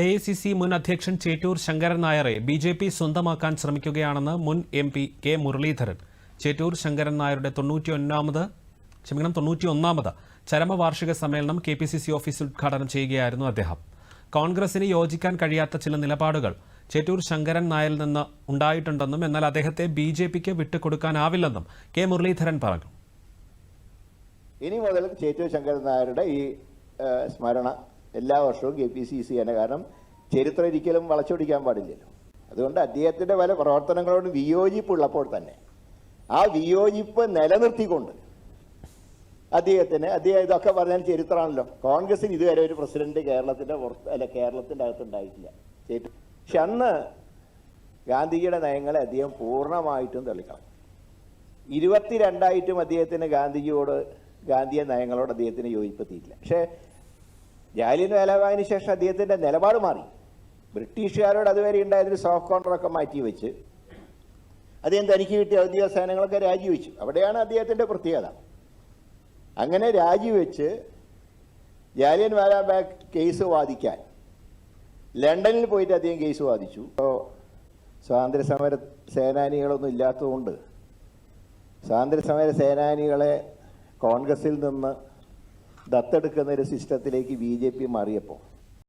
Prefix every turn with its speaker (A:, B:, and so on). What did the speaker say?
A: A I C C മുൻ അധ്യക്ഷൻ ചേറ്റൂർ ശങ്കരൻ നായരെ ബി ജെ പി സ്വന്തമാക്കാൻ ശ്രമിക്കുകയാണെന്ന് മുൻ M P K Muraleedharan. Chettur Sankaran നായരുടെ തൊണ്ണൂറ്റിയൊന്നാമത് ക്ഷമിക്കണം തൊണ്ണൂറ്റിയൊന്നാമത് ചരമവാർഷിക സമ്മേളനം കെ പി സി സി ഓഫീസിൽ ഉദ്ഘാടനം ചെയ്യുകയായിരുന്നു അദ്ദേഹം. കോൺഗ്രസിന് യോജിക്കാൻ കഴിയാത്ത ചില നിലപാടുകൾ ചേറ്റൂർ ശങ്കരൻ നായരിൽ നിന്ന് ഉണ്ടായിട്ടുണ്ടെന്നും എന്നാൽ അദ്ദേഹത്തെ ബി ജെ പിക്ക് വിട്ടുകൊടുക്കാനാവില്ലെന്നും കെ മുരളീധരൻ പറഞ്ഞു.
B: ഇനി മുതൽ ചേറ്റൂർ ശങ്കരൻ നായരുടെ ഈ സ്മരണ എല്ലാ വർഷവും കെ പി സി സി തന്നെ കാരണം ചരിത്രം ഒരിക്കലും വളച്ചൊടിക്കാൻ പാടില്ലല്ലോ അതുകൊണ്ട് അദ്ദേഹത്തിന്റെ പല പ്രവർത്തനങ്ങളോട് വിയോജിപ്പുള്ളപ്പോൾ തന്നെ ആ വിയോജിപ്പ് നിലനിർത്തിക്കൊണ്ട് അദ്ദേഹത്തിന് അദ്ദേഹം ഇതൊക്കെ പറഞ്ഞാൽ ചരിത്രമാണല്ലോ. കോൺഗ്രസിന് ഇതുവരെ ഒരു പ്രസിഡന്റ് കേരളത്തിന്റെ പുറത്ത് അല്ല കേരളത്തിന്റെ അകത്ത് ഉണ്ടായിട്ടില്ല. ചേറ്റൂർ പക്ഷെ അന്ന് ഗാന്ധിജിയുടെ നയങ്ങളെ അദ്ദേഹം പൂർണമായിട്ടും തള്ളിക്കളഞ്ഞു ഇരുപത്തിരണ്ടായിട്ടും അദ്ദേഹത്തിന് ഗാന്ധിജിയോട് ഗാന്ധിയ നയങ്ങളോട് അദ്ദേഹത്തിന് യോജിപ്പെത്തിയിട്ടില്ല. പക്ഷേ ജാലിയൻ വേലവായതിന് ശേഷം അദ്ദേഹത്തിന്റെ നിലപാട് മാറി. ബ്രിട്ടീഷുകാരോട് അതുവരെ ഉണ്ടായിരുന്ന സോഫ്റ്റ് കോർണറൊക്കെ മാറ്റി വെച്ച് അദ്ദേഹം തനിക്ക് കിട്ടിയ ഔദ്യോഗിക സേനകളൊക്കെ രാജിവെച്ചു. അവിടെയാണ് അദ്ദേഹത്തിന്റെ പ്രത്യേകത. അങ്ങനെ രാജിവെച്ച് ജാലിയൻ വാലാബാഗ് കേസ് വാദിക്കാൻ. ലണ്ടനിൽ പോയിട്ട് അദ്ദേഹം കേസ് വാദിച്ചു. അപ്പോൾ സ്വാതന്ത്ര്യ സമര സേനാനികളൊന്നും ഇല്ലാത്തതുകൊണ്ട് സ്വാതന്ത്ര്യ സമര സേനാനികളെ കോൺഗ്രസിൽ നിന്ന് ദത്തെടുക്കുന്ന ഒരു സിസ്റ്റത്തിലേക്ക് ബി ജെ പി മാറിയപ്പോൾ.